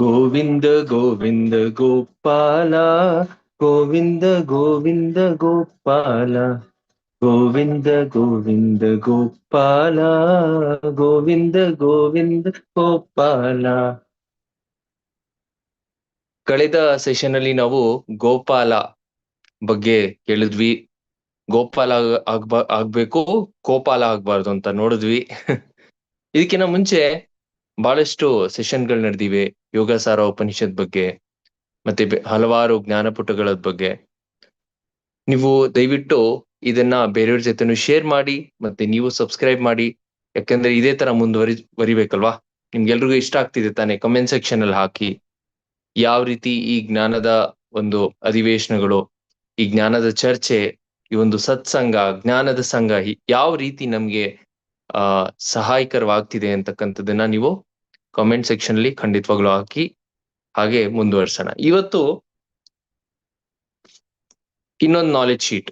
ಗೋವಿಂದ ಗೋವಿಂದ ಗೋಪಾಲ, ಗೋವಿಂದ ಗೋವಿಂದ ಗೋಪಾಲ, ಗೋವಿಂದ ಗೋವಿಂದ ಗೋಪಾಲ, ಗೋವಿಂದ ಗೋವಿಂದ ಗೋಪಾಲ. ಕಳೆದ ಸೆಷನ್ ಅಲ್ಲಿ ನಾವು ಗೋಪಾಲ ಬಗ್ಗೆ ಕೇಳಿದ್ವಿ. ಗೋಪಾಲ ಆಗ್ಬಾ, ಆಗ್ಬೇಕು, ಗೋಪಾಲ ಆಗ್ಬಾರ್ದು ಅಂತ ನೋಡಿದ್ವಿ. ಇದಕ್ಕಿಂತ ಮುಂಚೆ ಬಹಳಷ್ಟು ಸೆಷನ್ಗಳು ನಡೆದಿವೆ ಯೋಗ ಸಾರ ಉಪನಿಷತ್ ಬಗ್ಗೆ, ಮತ್ತೆ ಹಲವಾರು ಜ್ಞಾನಪುಟಗಳ ಬಗ್ಗೆ. ನೀವು ದಯವಿಟ್ಟು ಇದನ್ನ ಬೇರೆಯವ್ರ ಜೊತೆನೂ ಶೇರ್ ಮಾಡಿ, ಮತ್ತೆ ನೀವು ಸಬ್ಸ್ಕ್ರೈಬ್ ಮಾಡಿ, ಯಾಕಂದ್ರೆ ಇದೇ ತರ ಮುಂದುವರಿ, ವರಿಬೇಕಲ್ವಾ? ನಿಮ್ಗೆಲ್ರಿಗೂ ಇಷ್ಟ ಆಗ್ತಿದೆ ತಾನೆ ಕಮೆಂಟ್ ಸೆಕ್ಷನ್ ಅಲ್ಲಿ ಹಾಕಿ. ಯಾವ ರೀತಿ ಈ ಜ್ಞಾನದ ಒಂದು ಅಧಿವೇಶನಗಳು, ಈ ಜ್ಞಾನದ ಚರ್ಚೆ, ಈ ಒಂದು ಸತ್ಸಂಗ, ಜ್ಞಾನದ ಸಂಘ ಯಾವ ರೀತಿ ನಮ್ಗೆ, ಆ, ಸಹಾಯಕರವಾಗ್ತಿದೆ ಅಂತಕ್ಕಂಥದ್ದನ್ನ ನೀವು ಕಾಮೆಂಟ್ ಸೆಕ್ಷನ್ ಅಲ್ಲಿ ಖಂಡಿತವಾಗ್ಲೂ ಹಾಕಿ, ಹಾಗೆ ಮುಂದುವರ್ಸೋಣ. ಇವತ್ತು ಇನ್ನೊಂದು ನಾಲೆಜ್ ಶೀಟ್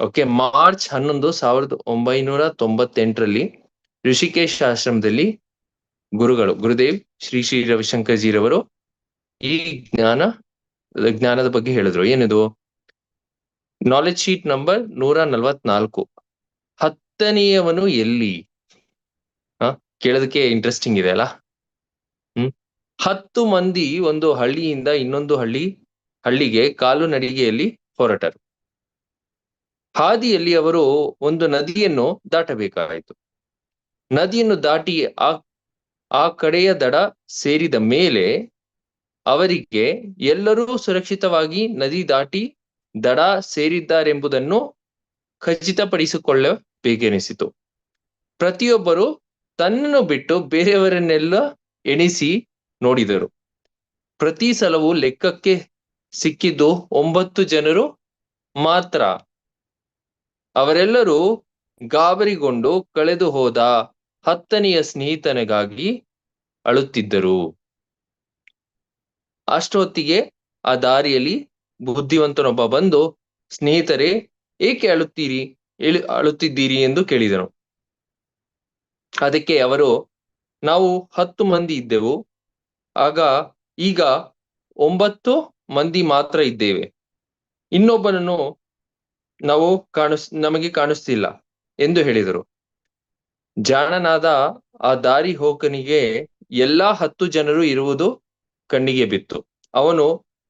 ಓಕೆ ಮಾರ್ಚ್ ಹನ್ನೊಂದು ಸಾವಿರದ ಒಂಬೈನೂರ ತೊಂಬತ್ತೆಂಟರಲ್ಲಿ ಋಷಿಕೇಶ್ ಆಶ್ರಮದಲ್ಲಿ ಗುರುಗಳು, ಗುರುದೇವ್ ಶ್ರೀ ಶ್ರೀ ರವಿಶಂಕರ್ ಜೀರವರು ಈ ಜ್ಞಾನ, ಜ್ಞಾನದ ಬಗ್ಗೆ ಹೇಳಿದ್ರು. ಏನಿದು? ನಾಲೆಜ್ ಶೀಟ್ ನಂಬರ್ ನೂರ ನಲ್ವತ್ನಾಲ್ಕು. ಹತ್ತನೆಯವನು ಎಲ್ಲಿ? ಹ, ಕೇಳೋದಕ್ಕೆ ಇಂಟ್ರೆಸ್ಟಿಂಗ್ ಇದೆ ಅಲ್ಲ? ಹತ್ತು ಮಂದಿ ಒಂದು ಹಳ್ಳಿಯಿಂದ ಇನ್ನೊಂದು ಹಳ್ಳಿ, ಹಳ್ಳಿಗೆ ಕಾಲು ನಡಿಗೆಯಲ್ಲಿ ಹೊರಟರು. ಹಾದಿಯಲ್ಲಿ ಅವರು ಒಂದು ನದಿಯನ್ನು ದಾಟಬೇಕಾಯಿತು. ನದಿಯನ್ನು ದಾಟಿ ಆ ಆ ಕಡೆಯ ದಡ ಸೇರಿದ ಮೇಲೆ ಅವರಿಗೆ ಎಲ್ಲರೂ ಸುರಕ್ಷಿತವಾಗಿ ನದಿ ದಾಟಿ ದಡ ಸೇರಿದ್ದಾರೆಂಬುದನ್ನು ಖಚಿತಪಡಿಸಿಕೊಳ್ಳಬೇಕೆನಿಸಿತು. ಪ್ರತಿಯೊಬ್ಬರು ತನ್ನನ್ನು ಬಿಟ್ಟು ಬೇರೆಯವರನ್ನೆಲ್ಲ ಎಣಿಸಿ ನೋಡಿದರು. ಪ್ರತಿ ಸಲವೂ ಲೆಕ್ಕಕ್ಕೆ ಸಿಕ್ಕಿದ್ದು ಒಂಬತ್ತು ಜನರು ಮಾತ್ರ. ಅವರೆಲ್ಲರೂ ಗಾಬರಿಗೊಂಡು ಕಳೆದು ಹೋದ ಹತ್ತನೆಯ ಸ್ನೇಹಿತನಿಗಾಗಿ ಅಳುತ್ತಿದ್ದರು. ಅಷ್ಟೊತ್ತಿಗೆ ಆ ದಾರಿಯಲ್ಲಿ ಬುದ್ಧಿವಂತನೊಬ್ಬ ಬಂದು, ಸ್ನೇಹಿತರೆ, ಏಕೆ ಅಳುತ್ತೀರಿ? ಅಳುತ್ತಿದ್ದೀರಿ ಎಂದು ಕೇಳಿದನು. ಅದಕ್ಕೆ ಅವರು, ನಾವು ಹತ್ತು ಮಂದಿ ಇದ್ದೆವು. ಆಗ ಈಗ ಒಂಬತ್ತು ಮಂದಿ ಮಾತ್ರ ಇದ್ದೇವೆ. ಇನ್ನೊಬ್ಬನನ್ನು ನಾವು ಕಾಣಿಸ್, ನಮಗೆ ಕಾಣಿಸ್ತಿಲ್ಲ ಎಂದು ಹೇಳಿದರು. ಜಾಣನಾದ ಆ ದಾರಿ ಹೋಕನಿಗೆ ಎಲ್ಲಾ ಹತ್ತು ಜನರು ಇರುವುದು ಕಣ್ಣಿಗೆ ಬಿತ್ತು. ಅವನು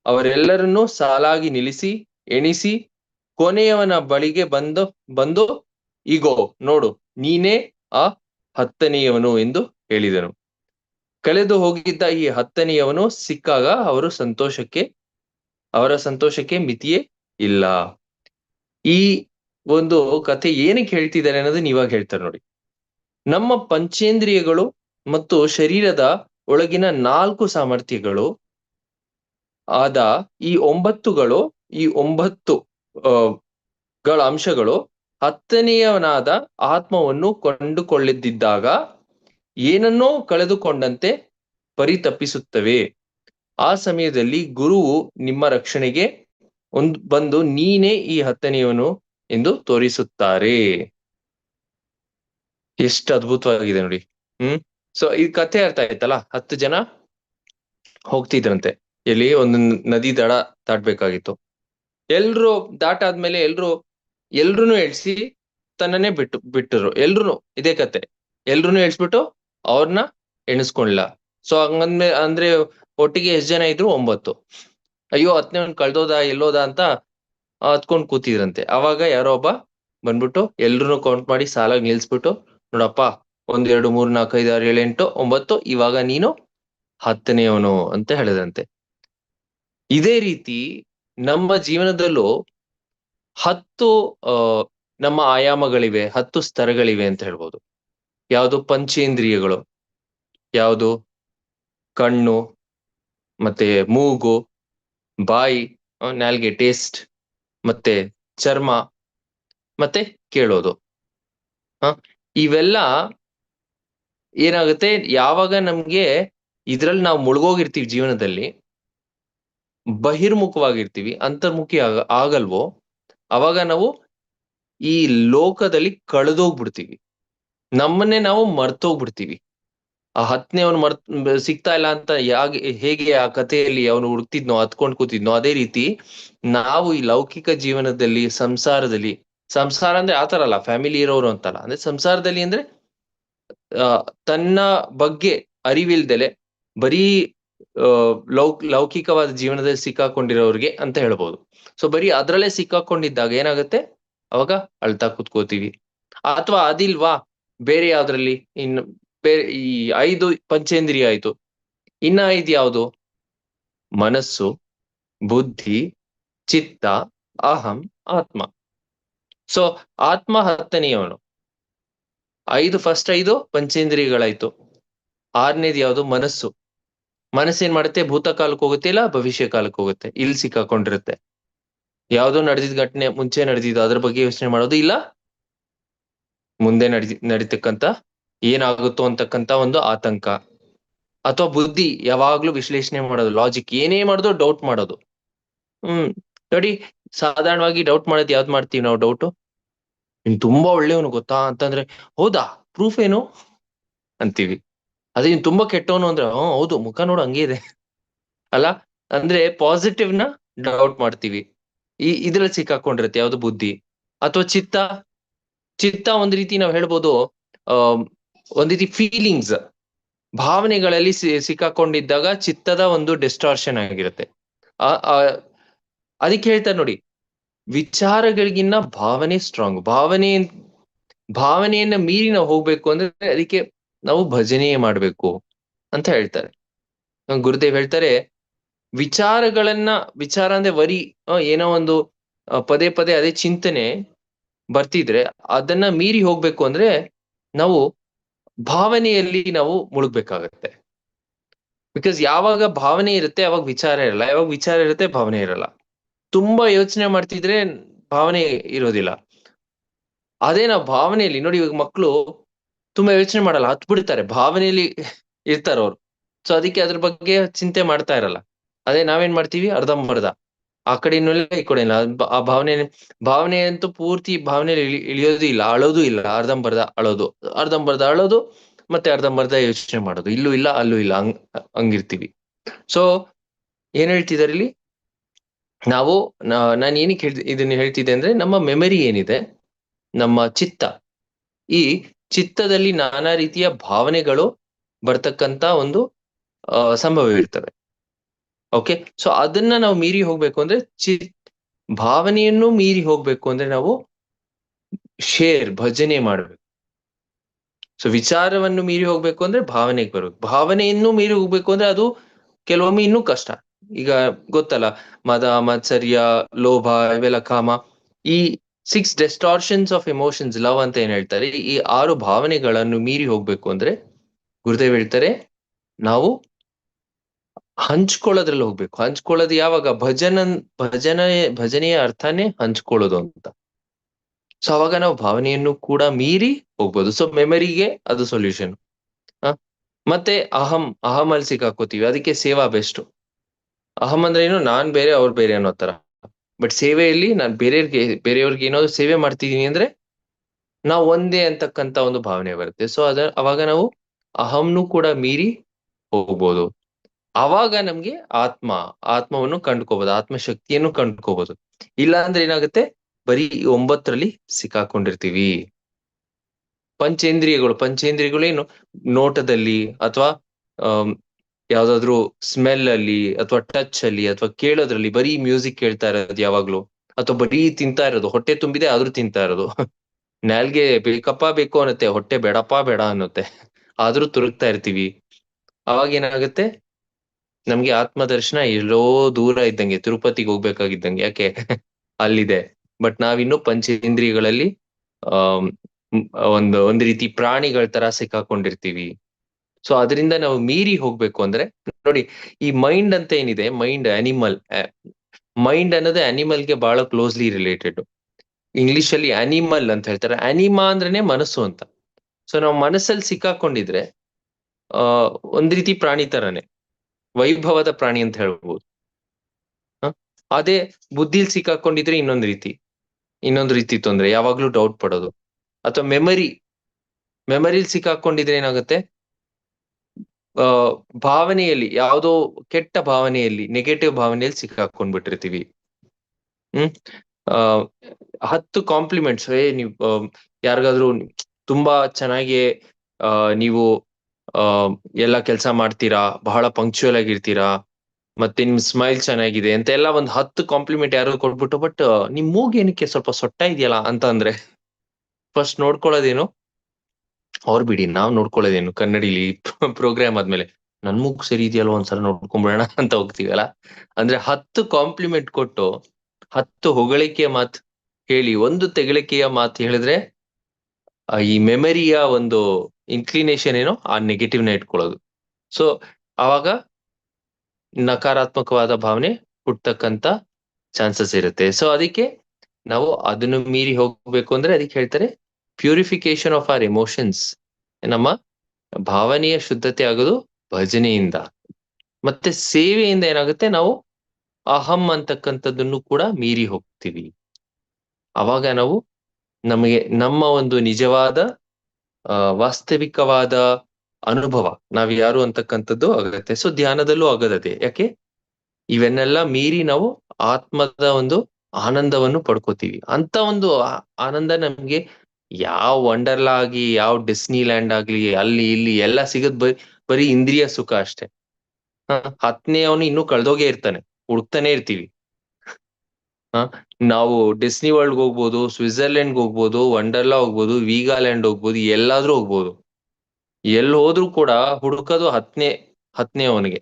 ಅವರೆಲ್ಲರನ್ನೂ ಸಾಲಾಗಿ ನಿಲ್ಲಿಸಿ, ಎಣಿಸಿ, ಕೊನೆಯವನ ಬಳಿಗೆ ಬಂದು ಬಂದು ಈಗೋ ನೋಡು, ನೀನೇ ಆ ಹತ್ತನೆಯವನು ಎಂದು ಹೇಳಿದನು. ಕಳೆದು ಹೋಗಿದ್ದ ಈ ಹತ್ತನೆಯವನು ಸಿಕ್ಕಾಗ ಅವರು ಸಂತೋಷಕ್ಕೆ, ಅವರ ಸಂತೋಷಕ್ಕೆ ಮಿತಿಯೇ ಇಲ್ಲ. ಈ ಒಂದು ಕಥೆ ಏನಕ್ಕೆ ಹೇಳ್ತಿದ್ದಾರೆ ಅನ್ನೋದು ನೀವಾಗ ಹೇಳ್ತಾರೆ ನೋಡಿ. ನಮ್ಮ ಪಂಚೇಂದ್ರಿಯಗಳು ಮತ್ತು ಶರೀರದ ಒಳಗಿನ ನಾಲ್ಕು ಸಾಮರ್ಥ್ಯಗಳು ಆದ ಈ ಒಂಬತ್ತುಗಳು, ಈ ಒಂಬತ್ತು ಗಳ ಅಂಶಗಳು ಹತ್ತನೆಯವನಾದ ಆತ್ಮವನ್ನು ಕೊಂಡುಕೊಳ್ಳದಿದ್ದಾಗ ಏನನ್ನೋ ಕಳೆದುಕೊಂಡಂತೆ ಪರಿತಪ್ಪಿಸುತ್ತವೆ ಆ ಸಮಯದಲ್ಲಿ ಗುರುವು ನಿಮ್ಮ ರಕ್ಷಣೆಗೆ ಒಂದು, ಬಂದು ನೀನೇ ಈ ಹತ್ತನೆಯವನು ಎಂದು ತೋರಿಸುತ್ತಾರೆ. ಎಷ್ಟು ಅದ್ಭುತವಾಗಿದೆ ನೋಡಿ. ಹ್ಮ್? ಸೊ ಈ ಕಥೆ ಅರ್ಥ ಆಯ್ತಲ್ಲ? ಹತ್ತು ಜನ ಹೋಗ್ತಿದ್ರಂತೆ. ಎಲ್ಲಿ ಒಂದು ನದಿ ದಡ ದಾಟ್ಬೇಕಾಗಿತ್ತು. ಎಲ್ರು ದಾಟಾದ್ಮೇಲೆ ಎಲ್ರು ಎಲ್ರು ಎಳ್ಸಿ ತನ್ನನ್ನೇ ಬಿಟ್ಟು, ಬಿಟ್ಟರು. ಎಲ್ರು ಇದೇ ಕತೆ ಎಲ್ರು ಎಳ್ಸ್ಬಿಟ್ಟು ಅವ್ರನ್ನ ಎಣಿಸ್ಕೊಂಡಿಲ್ಲ ಸೊ ಹಂಗಂದ್ರೆ ಅಂದ್ರೆ ಒಟ್ಟಿಗೆ ಎಷ್ಟ್ ಜನ ಇದ್ರು? ಒಂಬತ್ತು. ಅಯ್ಯೋ ಹತ್ತನೇ ಒಂದ್ ಕಳ್ದೋದ, ಎಲ್ಲೋದ ಅಂತ ಹತ್ಕೊಂಡ್ ಕೂತಿದ್ರಂತೆ. ಅವಾಗ ಯಾರೋ ಒಬ್ಬ ಬಂದ್ಬಿಟ್ಟು ಎಲ್ರು ಕೌಂಟ್ ಮಾಡಿ ಸಾಲಾಗಿ ನಿಲ್ಸ್ಬಿಟ್ಟು, ನೋಡಪ್ಪ, ಒಂದ್, ಎರಡು, ಮೂರ್ ನಾಲ್ಕು ಐದು ಆರು, ಏಳು, ಎಂಟು, ಒಂಬತ್ತು, ಇವಾಗ ನೀನು ಹತ್ತನೆಯವನು ಅಂತ ಹೇಳಿದಂತೆ. ಇದೇ ರೀತಿ ನಮ್ಮ ಜೀವನದಲ್ಲೂ ಹತ್ತು ನಮ್ಮ ಆಯಾಮಗಳಿವೆ, ಹತ್ತು ಸ್ತರಗಳಿವೆ ಅಂತ ಹೇಳ್ಬೋದು. ಯಾವುದು ಪಂಚೇಂದ್ರಿಯಗಳು, ಯಾವುದು ಕಣ್ಣು, ಮತ್ತೆ ಮೂಗು, ಬಾಯಿ ನಾಲ್ಗೆ ಟೇಸ್ಟ್ ಮತ್ತೆ ಚರ್ಮ, ಮತ್ತೆ ಕೇಳೋದು. ಹ ಇವೆಲ್ಲ ಏನಾಗುತ್ತೆ? ಯಾವಾಗ ನಮ್ಗೆ ಇದ್ರಲ್ಲಿ ನಾವು ಮುಳುಗೋಗಿರ್ತೀವಿ ಜೀವನದಲ್ಲಿ, ಬಹಿರ್ಮುಖವಾಗಿರ್ತೀವಿ, ಅಂತರ್ಮುಖಿ ಆಗ, ಆಗಲ್ವೋ, ಅವಾಗ ನಾವು ಈ ಲೋಕದಲ್ಲಿ ಕಳೆದೋಗ್ಬಿಡ್ತೀವಿ. ನಮ್ಮನ್ನೇ ನಾವು ಮರ್ತೋಗ್ಬಿಡ್ತೀವಿ. ಆ ಹತ್ತನೇ ಅವನು ಮರ್ತ್ ಸಿಗ್ತಾ ಇಲ್ಲ ಅಂತ ಯಾಗೆ, ಹೇಗೆ ಆ ಕಥೆಯಲ್ಲಿ ಅವನು ಹುಡುಕ್ತಿದ್ನೋ ಹತ್ಕೊಂಡ್ ಕೂತಿದ್ನೋ, ಅದೇ ರೀತಿ ನಾವು ಈ ಲೌಕಿಕ ಜೀವನದಲ್ಲಿ, ಸಂಸಾರದಲ್ಲಿ, ಸಂಸಾರ ಅಂದ್ರೆ ಆತರ ಅಲ್ಲ ಫ್ಯಾಮಿಲಿ ಇರೋರು ಅಂತಲ್ಲ, ಅಂದ್ರೆ ಸಂಸಾರದಲ್ಲಿ ಅಂದ್ರೆ ತನ್ನ ಬಗ್ಗೆ ಅರಿವಿಲ್ದಲೆ ಬರೀ ಲೌಕ್, ಲೌಕಿಕವಾದ ಜೀವನದಲ್ಲಿ ಸಿಕ್ಕಾಕೊಂಡಿರೋರಿಗೆ ಅಂತ ಹೇಳ್ಬೋದು. ಸೊ ಬರೀ ಅದ್ರಲ್ಲೇ ಸಿಕ್ಕಾಕೊಂಡಿದ್ದಾಗ ಏನಾಗುತ್ತೆ? ಅವಾಗ ಅಳ್ತಾ ಕೂತ್ಕೋತೀವಿ. ಅಥವಾ ಅದಿಲ್ವಾ? ಬೇರೆ ಯಾವ್ದ್ರಲ್ಲಿ? ಇನ್ನು ಬೇರೆ ಈ ಐದು ಪಂಚೇಂದ್ರಿಯ ಆಯ್ತು. ಇನ್ನ ಐದು ಯಾವುದು? ಮನಸ್ಸು, ಬುದ್ಧಿ, ಚಿತ್ತ, ಅಹಂ, ಆತ್ಮ. ಸೊ ಆತ್ಮ ಹತ್ತನೆಯವನು ಐದು ಫಸ್ಟ್ ಐದು ಪಂಚೇಂದ್ರಿಯಗಳಾಯ್ತು. ಆರನೇದು ಯಾವುದು? ಮನಸ್ಸು. ಮನಸ್ಸೇನ್ ಮಾಡುತ್ತೆ? ಭೂತಕಾಲಕ್ಕೆ ಹೋಗುತ್ತೆ ಇಲ್ಲ ಭವಿಷ್ಯ ಕಾಲಕ್ಕೆ ಹೋಗುತ್ತೆ? ಇಲ್ಲಿ ಸಿಕ್ಕಾಕೊಂಡಿರುತ್ತೆ. ಯಾವುದೋ ನಡೆದಿದ್ ಘಟನೆ, ಮುಂಚೆ ನಡೆದಿದ್ದು, ಅದ್ರ ಬಗ್ಗೆ ಯೋಚನೆ ಮಾಡೋದು ಇಲ್ಲ. ಮುಂದೆ ನಡಿ ನಡೀತಕ್ಕಂತ ಏನಾಗುತ್ತೋ ಅಂತಕ್ಕಂತ ಒಂದು ಆತಂಕ. ಅಥವಾ ಬುದ್ಧಿ ಯಾವಾಗ್ಲೂ ವಿಶ್ಲೇಷಣೆ ಮಾಡೋದು ಲಾಜಿಕ್ ಏನೇ ಮಾಡೋದು ಡೌಟ್ ಮಾಡೋದು. ಹ್ಮ್, ನೋಡಿ, ಸಾಧಾರಣವಾಗಿ ಡೌಟ್ ಮಾಡೋದು ಯಾವ್ದು ಮಾಡ್ತೀವಿ ನಾವು ಡೌಟ್ ಇನ್ ತುಂಬಾ ಒಳ್ಳೆಯವನು ಗೊತ್ತಾ? ಅಂತಂದ್ರೆ, ಹೌದಾ ಪ್ರೂಫ್ ಏನು? ಅಂತೀವಿ. ಅದೇ ನೀನ್ ತುಂಬಾ ಕೆಟ್ಟವನು ಅಂದ್ರೆ, ಹ್ಮ್, ಹೌದು, ಮುಖ ನೋಡು, ಹಂಗೆ ಇದೆ. ಅಲ್ಲ, ಅಂದ್ರೆ ಪಾಸಿಟಿವ್ನ ಡೌಟ್ ಮಾಡ್ತೀವಿ. ಈ, ಇದ್ರಲ್ಲಿ ಸಿಕ್ಕಾಕೊಂಡಿರುತ್ತೆ, ಯಾವ್ದು ಬುದ್ಧಿ. ಅಥವಾ ಚಿತ್ತ? ಚಿತ್ತ ಒಂದ್ ರೀತಿ ನಾವ್ ಹೇಳ್ಬೋದು ಅಹ್ ಒಂದ್ ರೀತಿ ಫೀಲಿಂಗ್ಸ್ ಭಾವನೆಗಳಲ್ಲಿ ಸಿಕ್ಕಾಕೊಂಡಿದ್ದಾಗ ಚಿತ್ತದ ಒಂದು ಡಿಸ್ಟಾರ್ಷನ್ ಆಗಿರುತ್ತೆ. ಆ ಅದಕ್ಕೆ ಹೇಳ್ತಾರೆ ನೋಡಿ, ವಿಚಾರಗಳಿಗಿನ್ನ ಭಾವನೆ ಸ್ಟ್ರಾಂಗ್ ಭಾವನೆ, ಭಾವನೆಯನ್ನ ಮೀರಿ ನಾವು ಹೋಗ್ಬೇಕು ಅಂದ್ರೆ ಅದಕ್ಕೆ ನಾವು ಭಜನೆ ಮಾಡ್ಬೇಕು ಅಂತ ಹೇಳ್ತಾರೆ. ಗುರುದೇವ್ ಹೇಳ್ತಾರೆ, ವಿಚಾರಗಳನ್ನ, ವಿಚಾರ ಅಂದ್ರೆ ವರಿ ಏನೋ ಒಂದು ಪದೇ ಪದೇ ಅದೇ ಚಿಂತನೆ ಬರ್ತಿದ್ರೆ ಅದನ್ನ ಮೀರಿ ಹೋಗ್ಬೇಕು ಅಂದ್ರೆ ನಾವು ಭಾವನೆಯಲ್ಲಿ ನಾವು ಮುಳುಗ್ಬೇಕಾಗತ್ತೆ. ಬಿಕಾಸ್ ಯಾವಾಗ ಭಾವನೆ ಇರುತ್ತೆ ಅವಾಗ ವಿಚಾರ ಇರಲ್ಲ, ಯಾವಾಗ ವಿಚಾರ ಇರುತ್ತೆ ಭಾವನೆ ಇರಲ್ಲ. ತುಂಬಾ ಯೋಚನೆ ಮಾಡ್ತಿದ್ರೆ ಭಾವನೆ ಇರೋದಿಲ್ಲ. ಅದೇ ನಾವು ಭಾವನೆಯಲ್ಲಿ, ನೋಡಿ ಇವಾಗ ಮಕ್ಕಳು ತುಂಬಾ ಯೋಚನೆ ಮಾಡಲ್ಲ ಹತ್ ಬಿಡ್ತಾರೆ ಭಾವನೆಯಲ್ಲಿ ಇರ್ತಾರ ಅವ್ರು ಸೊ ಅದಕ್ಕೆ ಅದ್ರ ಬಗ್ಗೆ ಚಿಂತೆ ಮಾಡ್ತಾ ಇರಲ್ಲ. ಅದೇ ನಾವೇನ್ ಮಾಡ್ತೀವಿ? ಅರ್ಧಂಬರ್ಧ. ಆ ಇಲ್ಲ ಈ ಕಡೆ ಇಲ್ಲ. ಆ ಭಾವನೆ ಭಾವನೆ ಅಂತೂ ಪೂರ್ತಿ ಇಳಿ, ಇಳಿಯೋದು ಇಲ್ಲ, ಅಳೋದು ಇಲ್ಲ. ಅರ್ಧಂಬರ್ಧ ಅಳೋದು. ಅರ್ಧಂಬರ್ಧ ಅಳೋದು ಮತ್ತೆ ಅರ್ಧಂಬರ್ಧ ಯೋಚನೆ ಮಾಡೋದು. ಇಲ್ಲೂ ಇಲ್ಲ, ಅಲ್ಲೂ ಇಲ್ಲ, ಹಂಗ್, ಹಂಗಿರ್ತೀವಿ. ಸೊ ಏನ್ ಹೇಳ್ತಿದಾರೆ ಇಲ್ಲಿ ನಾವು ನಾನು ಏನಕ್ಕೆ ಹೇಳ್ತಿ, ಇದನ್ನ ಹೇಳ್ತಿದ್ದೆ ಅಂದ್ರೆ ನಮ್ಮ ಮೆಮರಿ ಏನಿದೆ? ನಮ್ಮ ಚಿತ್ತ. ಈ ಚಿತ್ತದಲ್ಲಿ ನಾನಾ ರೀತಿಯ ಭಾವನೆಗಳು ಬರ್ತಕ್ಕಂತ ಒಂದು ಸಂಭವ ಸಂಭವವಿರ್ತವೆ. ಓಕೆ ಸೊ ಅದನ್ನ ನಾವು ಮೀರಿ ಹೋಗ್ಬೇಕು ಅಂದ್ರೆ ಚಿ ಭಾವನೆಯನ್ನು ಮೀರಿ ಹೋಗ್ಬೇಕು ಅಂದ್ರೆ ನಾವು ಶೇರ್ ಭಜನೆ ಮಾಡ್ಬೇಕು. ಸೊ ವಿಚಾರವನ್ನು ಮೀರಿ ಹೋಗ್ಬೇಕು ಅಂದ್ರೆ ಭಾವನೆಗೆ ಬರ್ಬೇಕು ಭಾವನೆಯನ್ನು ಮೀರಿ ಹೋಗ್ಬೇಕು ಅಂದ್ರೆ ಅದು ಕೆಲವೊಮ್ಮೆ ಇನ್ನೂ ಕಷ್ಟ. ಈಗ ಗೊತ್ತಲ್ಲ, ಮದ, ಮಾತ್ಸರ್ಯ, ಲೋಭ ಇವೆಲ್ಲ ಕಾಮ. ಈ six distortions of emotions love ಅಂತ ಏನ್ ಹೇಳ್ತಾರೆ? ಈ ಆರು ಭಾವನೆಗಳನ್ನು ಮೀರಿ ಹೋಗ್ಬೇಕು ಅಂದ್ರೆ ಗುರುದೇವ್ ಹೇಳ್ತಾರೆ, ನಾವು ಹಂಚ್ಕೊಳ್ಳೋದ್ರಲ್ಲಿ ಹೋಗ್ಬೇಕು. ಹಂಚ್ಕೊಳ್ಳೋದು ಯಾವಾಗ? ಭಜನ ಭಜನ, ಭಜನೆಯ ಅರ್ಥನೇ ಹಂಚ್ಕೊಳ್ಳೋದು ಅಂತ. ಸೊ ಅವಾಗ ನಾವು ಭಾವನೆಯನ್ನು ಕೂಡ ಮೀರಿ ಹೋಗ್ಬೋದು. ಸೊ ಮೆಮರಿಗೆ ಅದು ಸೊಲ್ಯೂಷನ್ ಮತ್ತೆ ಅಹಂ ಅಹಂ ಅಲ್ಲಿ ಸಿಕ್ಕಾಕೋತೀವಿ. ಅದಕ್ಕೆ ಸೇವಾ ಬೆಸ್ಟ್ ಅಹಂ ಅಂದ್ರೆ ಏನು? ನಾನ್ ಬೇರೆ, ಅವ್ರು ಬೇರೆ ಅನ್ನೋ ತರ ಬಟ್ ಸೇವೆಯಲ್ಲಿ ನಾನ್ ಬೇರೆಯವ್ರಿಗೆ ಬೇರೆಯವ್ರಿಗೆ ಏನಾದ್ರು ಸೇವೆ ಮಾಡ್ತಿದ್ದೀನಿ ಅಂದ್ರೆ ನಾವು ಒಂದೇ ಅಂತಕ್ಕಂತ ಒಂದು ಭಾವನೆ ಬರುತ್ತೆ. ಸೊ ಅದ ಅವಾಗ ನಾವು ಅಹಂನು ಕೂಡ ಮೀರಿ ಹೋಗ್ಬೋದು. ಅವಾಗ ನಮ್ಗೆ ಆತ್ಮ, ಆತ್ಮವನ್ನು ಕಂಡ್ಕೋಬಹುದು ಆತ್ಮಶಕ್ತಿಯನ್ನು ಕಂಡ್ಕೋಬಹುದು ಇಲ್ಲ ಅಂದ್ರೆ ಏನಾಗುತ್ತೆ? ಬರೀ ಒಂಬತ್ತರಲ್ಲಿ ಸಿಕ್ಕಾಕೊಂಡಿರ್ತೀವಿ. ಪಂಚೇಂದ್ರಿಯಗಳು ಪಂಚೇಂದ್ರಿಯಗಳು ಏನು? ನೋಟದಲ್ಲಿ ಅಥವಾ ಅಹ್ ಯಾವ್ದಾದ್ರು ಸ್ಮೆಲ್ ಅಲ್ಲಿ ಅಥವಾ ಟಚ್ ಅಲ್ಲಿ ಅಥವಾ ಕೇಳೋದ್ರಲ್ಲಿ ಬರೀ ಮ್ಯೂಸಿಕ್ ಕೇಳ್ತಾ ಇರೋದು ಯಾವಾಗ್ಲೂ. ಅಥವಾ ಬರೀ ತಿಂತಾ ಇರೋದು, ಹೊಟ್ಟೆ ತುಂಬಿದೆ ಆದ್ರೂ ತಿಂತಾ ಇರೋದು. ನಾಲ್ಗೆ ಬೇಕಪ್ಪ ಬೇಕು ಅನ್ನತ್ತೆ, ಹೊಟ್ಟೆ ಬೇಡಪ್ಪ ಬೇಡ ಅನ್ನತ್ತೆ. ಆದ್ರೂ ತುರುಕ್ತಾ ಇರ್ತೀವಿ. ಅವಾಗ ಏನಾಗುತ್ತೆ? ನಮ್ಗೆ ಆತ್ಮ ದರ್ಶನ ಎಲ್ಲೋ ದೂರ ಇದ್ದಂಗೆ, ತಿರುಪತಿಗೆ ಹೋಗ್ಬೇಕಾಗಿದ್ದಂಗೆ, ಯಾಕೆ? ಅಲ್ಲಿದೆ. ಬಟ್ ನಾವಿನ್ನು ಪಂಚೇಂದ್ರಿಯಗಳಲ್ಲಿ ಆ ಒಂದು, ಒಂದ್ ರೀತಿ ಪ್ರಾಣಿಗಳ ತರ ಸಿಕ್ಕಾಕೊಂಡಿರ್ತೀವಿ. ಸೊ ಅದರಿಂದ ನಾವು ಮೀರಿ ಹೋಗ್ಬೇಕು ಅಂದ್ರೆ, ನೋಡಿ, ಈ ಮೈಂಡ್ ಅಂತ ಏನಿದೆ? ಮೈಂಡ್ ಅನಿಮಲ್ ಮೈಂಡ್ ಅನ್ನೋದೇ ಅನಿಮಲ್ಗೆ ಬಹಳ ಕ್ಲೋಸ್ಲಿ ರಿಲೇಟೆಡ್ ಇಂಗ್ಲಿಷ್ ಅಲ್ಲಿ ಅನಿಮಲ್ ಅಂತ ಹೇಳ್ತಾರೆ. ಅನಿಮಾ ಅಂದ್ರೇನೆ ಮನಸ್ಸು ಅಂತ. ಸೊ ನಾವು ಮನಸ್ಸಲ್ಲಿ ಸಿಕ್ಕಾಕೊಂಡಿದ್ರೆ, ಆ, ಒಂದ್ ರೀತಿ ಪ್ರಾಣಿ ತರನೇ. ವೈಭವದ ಪ್ರಾಣಿ ಅಂತ ಹೇಳ್ಬೋದು? ಅದೇ ಬುದ್ಧಿಲ್ ಸಿಕ್ಕಾಕೊಂಡಿದ್ರೆ ಇನ್ನೊಂದ್ ರೀತಿ. ಇನ್ನೊಂದು ರೀತಿ ತೊಂದ್ರೆ, ಯಾವಾಗ್ಲೂ ಡೌಟ್ ಪಡೋದು. ಅಥವಾ ಮೆಮರಿ ಮೆಮರಿಲ್ ಸಿಕ್ಕಾಕೊಂಡಿದ್ರೆ ಏನಾಗುತ್ತೆ? ಆ, ಭಾವನೆಯಲ್ಲಿ, ಯಾವುದೋ ಕೆಟ್ಟ ಭಾವನೆಯಲ್ಲಿ ನೆಗೆಟಿವ್ ಭಾವನೆಯಲ್ಲಿ ಸಿಕ್ಕಾಕೊಂಡ್ಬಿಟ್ಟಿರ್ತೀವಿ. ಹ್ಮ್? ಆ, ಹತ್ತು ಕಾಂಪ್ಲಿಮೆಂಟ್ಸ್ ಏ, ನೀವು ಯಾರಿಗಾದ್ರೂ, ತುಂಬಾ ಚೆನ್ನಾಗಿ ನೀವು ಎಲ್ಲ ಕೆಲಸ ಮಾಡ್ತೀರಾ? ಬಹಳ ಪಂಕ್ಚುಯಲ್ ಆಗಿರ್ತೀರಾ? ಮತ್ತೆ ನಿಮ್ ಸ್ಮೈಲ್ ಚೆನ್ನಾಗಿದೆ ಅಂತ ಎಲ್ಲ ಒಂದ್ ಹತ್ತು ಕಾಂಪ್ಲಿಮೆಂಟ್ ಯಾರು ಕೊಟ್ಬಿಟ್ಟು ಬಟ್ ನಿಮ್ ಏನಕ್ಕೆ ಸ್ವಲ್ಪ ಸೊಟ್ಟ ಇದೆಯಲ್ಲ ಅಂತ ಅಂದ್ರೆ ಫಸ್ಟ್ ನೋಡ್ಕೊಳ್ಳೋದೇನು? ಅವ್ರ್ ಬಿಡಿ, ನಾವ್ ನೋಡ್ಕೊಳ್ಳೋದೇನು? ಕನ್ನಡಿಲಿ ಪ್ರೋಗ್ರಾಮ್ ಆದ್ಮೇಲೆ, ನನ್ ಮೂಗ್ ಸರಿ ಇದೆಯಲ್ವ ಒಂದ್ಸಲ ನೋಡ್ಕೊಂಡ್ಬಿಡೋಣ ಅಂತ ಹೋಗ್ತೀವಲ್ಲ? ಅಂದ್ರೆ ಹತ್ತು ಕಾಂಪ್ಲಿಮೆಂಟ್ ಕೊಟ್ಟು, ಹತ್ತು ಹೊಗಳಿಕೆಯ ಮಾತು ಹೇಳಿ, ಒಂದು ತೆಗಳಿಕೆಯ ಮಾತು ಹೇಳಿದ್ರೆ ಈ ಮೆಮರಿಯ ಒಂದು ಇನ್ಕ್ಲಿನೇಷನ್ ಏನೋ ಆ ನೆಗೆಟಿವ್ನ ಇಟ್ಕೊಳ್ಳೋದು. ಸೊ ಅವಾಗ ನಕಾರಾತ್ಮಕವಾದ ಭಾವನೆ ಹುಟ್ಟತಕ್ಕಂತ ಚಾನ್ಸಸ್ ಇರುತ್ತೆ. ಸೊ ಅದಕ್ಕೆ ನಾವು ಅದನ್ನು ಮೀರಿ ಹೋಗ್ಬೇಕು ಅಂದ್ರೆ ಅದಕ್ಕೆ ಹೇಳ್ತಾರೆ ಪ್ಯೂರಿಫಿಕೇಶನ್ ಆಫ್ ಆರ್ ಎಮೋಷನ್ಸ್ ನಮ್ಮ ಭಾವನೆಯ ಶುದ್ಧತೆ ಆಗೋದು ಭಜನೆಯಿಂದ. ಮತ್ತೆ ಸೇವೆಯಿಂದ ಏನಾಗುತ್ತೆ? ನಾವು ಅಹಂ ಅಂತಕ್ಕಂಥದ್ದನ್ನು ಕೂಡ ಮೀರಿ ಹೋಗ್ತೀವಿ. ಅವಾಗ ನಾವು ನಮಗೆ ನಮ್ಮ ಒಂದು ನಿಜವಾದ ವಾಸ್ತವಿಕವಾದ ಅನುಭವ. ನಾವು ಯಾರು ಅಂತಕ್ಕಂಥದ್ದು ಆಗುತ್ತೆ. ಸೊ ಧ್ಯಾನದಲ್ಲೂ ಆಗದದೆ. ಯಾಕೆ? ಇವೆನ್ನೆಲ್ಲ ಮೀರಿ ನಾವು ಆತ್ಮದ ಒಂದು ಆನಂದವನ್ನು ಪಡ್ಕೋತೀವಿ. ಅಂತ ಒಂದು ಆನಂದ ನಮ್ಗೆ ಯಾವ ವಂಡರ್ಲಾ ಆಗಿ ಯಾವ ಡಿಸ್ನಿ ಲ್ಯಾಂಡ್ ಆಗ್ಲಿ, ಅಲ್ಲಿ ಇಲ್ಲಿ ಎಲ್ಲ ಸಿಗದ್ ಬರೀ ಬರೀ ಇಂದ್ರಿಯ ಸುಖ ಅಷ್ಟೇ. ಹತ್ತನೇ ಅವನು ಇನ್ನೂ ಕಳ್ದೋಗೇ ಇರ್ತಾನೆ. ಹುಡುಕ್ತಾನೆ ಇರ್ತೀವಿ. ನಾವು ಡಿಸ್ನಿ ವರ್ಲ್ಡ್ ಹೋಗ್ಬೋದು, ಸ್ವಿಟ್ಜರ್ಲೆಂಡ್ ಹೋಗ್ಬೋದು, ವಂಡರ್ಲಾ ಹೋಗ್ಬೋದು, ವೀಗಾಲ್ಯಾಂಡ್ ಹೋಗ್ಬೋದು, ಎಲ್ಲಾದ್ರೂ ಹೋಗ್ಬೋದು. ಎಲ್ಲಿ ಹೋದ್ರೂ ಕೂಡ ಹುಡುಕೋದು ಹತ್ತನೇ ಹತ್ತನೇ ಅವನಿಗೆ.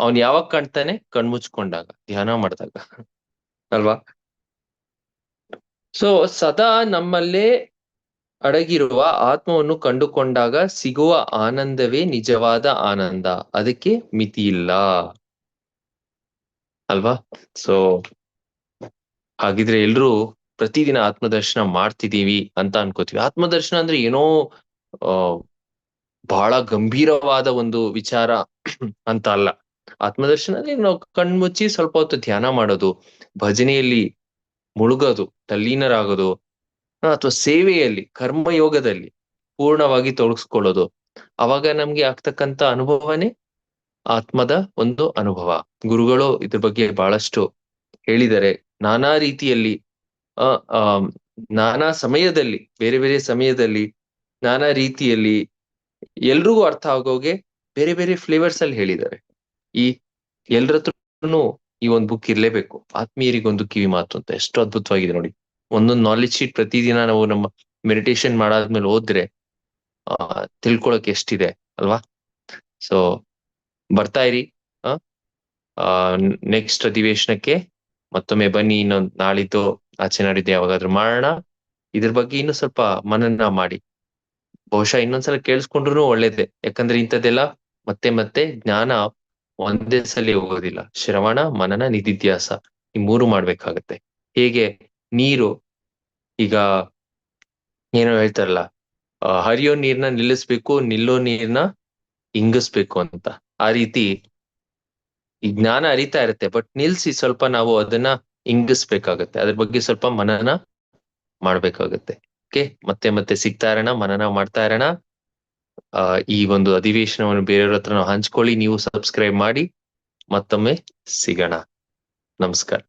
ಅವನ್ ಯಾವಾಗ ಕಾಣ್ತಾನೆ? ಕಣ್ಮುಚ್ಕೊಂಡಾಗ, ಧ್ಯಾನ ಮಾಡಿದಾಗ. ಅಲ್ವಾ? ಸೊ ಸದಾ ನಮ್ಮಲ್ಲೇ ಅಡಗಿರುವ ಆತ್ಮವನ್ನು ಕಂಡುಕೊಂಡಾಗ ಸಿಗುವ ಆನಂದವೇ ನಿಜವಾದ ಆನಂದ. ಅದಕ್ಕೆ ಮಿತಿ ಇಲ್ಲ ಅಲ್ವಾ? ಸೊ ಹಾಗಿದ್ರೆ ಎಲ್ರು ಪ್ರತಿದಿನ ಆತ್ಮದರ್ಶನ ಮಾಡ್ತಿದೀವಿ ಅಂತ ಅನ್ಕೋತೀವಿ. ಆತ್ಮದರ್ಶನ ಅಂದ್ರೆ ಏನೋ ಬಹಳ ಗಂಭೀರವಾದ ಒಂದು ವಿಚಾರ ಅಂತ ಅಲ್ಲ. ಆತ್ಮದರ್ಶನ ಅಂದ್ರೆ ನಾವು ಕಣ್ಮುಚ್ಚಿ ಸ್ವಲ್ಪ ಹೊತ್ತು ಧ್ಯಾನ ಮಾಡೋದು, ಭಜನೆಯಲ್ಲಿ ಮುಳುಗೋದು, ತಲ್ಲೀನರಾಗೋದು, ಅಥವಾ ಸೇವೆಯಲ್ಲಿ, ಕರ್ಮಯೋಗದಲ್ಲಿ ಪೂರ್ಣವಾಗಿ ತೊಡಗಿಸ್ಕೊಳ್ಳೋದು. ಅವಾಗ ನಮ್ಗೆ ಆಗ್ತಕ್ಕಂತ ಅನುಭವನೇ ಆತ್ಮದ ಒಂದು ಅನುಭವ. ಗುರುಗಳು ಇದ್ರ ಬಗ್ಗೆ ಬಹಳಷ್ಟು ಹೇಳಿದ್ದಾರೆ ನಾನಾ ರೀತಿಯಲ್ಲಿ ಆ, ನಾನಾ ಸಮಯದಲ್ಲಿ, ಬೇರೆ ಬೇರೆ ಸಮಯದಲ್ಲಿ ನಾನಾ ರೀತಿಯಲ್ಲಿ ಎಲ್ರಿಗೂ ಅರ್ಥ ಆಗೋಗೆ ಬೇರೆ ಬೇರೆ ಫ್ಲೇವರ್ಸ್ ಅಲ್ಲಿ ಹೇಳಿದ್ದಾರೆ. ಈ ಎಲ್ರ ಹತ್ರನು ಈ ಒಂದು ಬುಕ್ ಇರ್ಲೇಬೇಕು. ಆತ್ಮೀಯರಿಗೊಂದು ಕಿವಿ ಮಾತು ಅಂತ ಎಷ್ಟು ಅದ್ಭುತವಾಗಿದೆ ನೋಡಿ. ಒಂದೊಂದು ನಾಲೆಜ್ ಶೀಟ್ ಪ್ರತಿದಿನ ನಾವು ನಮ್ಮ ಮೆಡಿಟೇಷನ್ ಮಾಡಾದ್ಮೇಲೆ ಓದ್ರೆ ಆ ತಿಳ್ಕೊಳಕ್ ಎಷ್ಟಿದೆ ಅಲ್ವಾ? ಸೊ ಬರ್ತಾ ಇರಿ ಆ ನೆಕ್ಸ್ಟ್ ಅಧಿವೇಶನಕ್ಕೆ. ಮತ್ತೊಮ್ಮೆ ಬನ್ನಿ ಇನ್ನೊಂದ್ ನಾಳಿದ್ದು ಆಚೆ ನಾಡಿದ್ದು ಯಾವಾಗಾದ್ರೂ ಮಾಡೋಣ. ಇದ್ರ ಬಗ್ಗೆ ಇನ್ನು ಸ್ವಲ್ಪ ಮನನ ಮಾಡಿ. ಬಹುಶಃ ಇನ್ನೊಂದ್ಸಲ ಕೇಳಿಸ್ಕೊಂಡ್ರು ಒಳ್ಳೇದೆ. ಯಾಕಂದ್ರೆ ಇಂಥದ್ದೆಲ್ಲ ಮತ್ತೆ ಮತ್ತೆ ಜ್ಞಾನ ಒಂದೇ ಸಲ ಹೋಗೋದಿಲ್ಲ. ಶ್ರವಣ, ಮನನ, ನಿಧಿಧ್ಯಾಸ ಈ ಮೂರು ಮಾಡ್ಬೇಕಾಗತ್ತೆ. ಹೇಗೆ? ನೀರು, ಈಗ ಏನೋ ಹೇಳ್ತಾರಲ್ಲ ಹರಿಯೋ ನೀರ್ನ ನಿಲ್ಲಿಸ್ಬೇಕು, ನಿಲ್ಲೋ ನೀರ್ನ ಇಂಗಿಸ್ಬೇಕು ಅಂತ. ಆ ರೀತಿ ಈ ಜ್ಞಾನ ಅರಿತಾ ಇರುತ್ತೆ ಬಟ್ ನಿಲ್ಸಿ ಸ್ವಲ್ಪ ನಾವು ಅದನ್ನ ಇಂಗಿಸ್ಬೇಕಾಗತ್ತೆ. ಅದ್ರ ಬಗ್ಗೆ ಸ್ವಲ್ಪ ಮನನ ಮಾಡ್ಬೇಕಾಗತ್ತೆ. ಓಕೆ ಮತ್ತೆ ಮತ್ತೆ ಸಿಗ್ತಾ ಇರೋಣ, ಮನನ ಮಾಡ್ತಾ ಇರೋಣ. ಆ, ಈ ಒಂದು ಅಧಿವೇಶನವನ್ನು ಬೇರೆಯವ್ರ ಹತ್ರ ಹಂಚ್ಕೊಳ್ಳಿ, ನೀವು ಸಬ್ಸ್ಕ್ರೈಬ್ ಮಾಡಿ ಮತ್ತೊಮ್ಮೆ ಸಿಗೋಣ. ನಮಸ್ಕಾರ.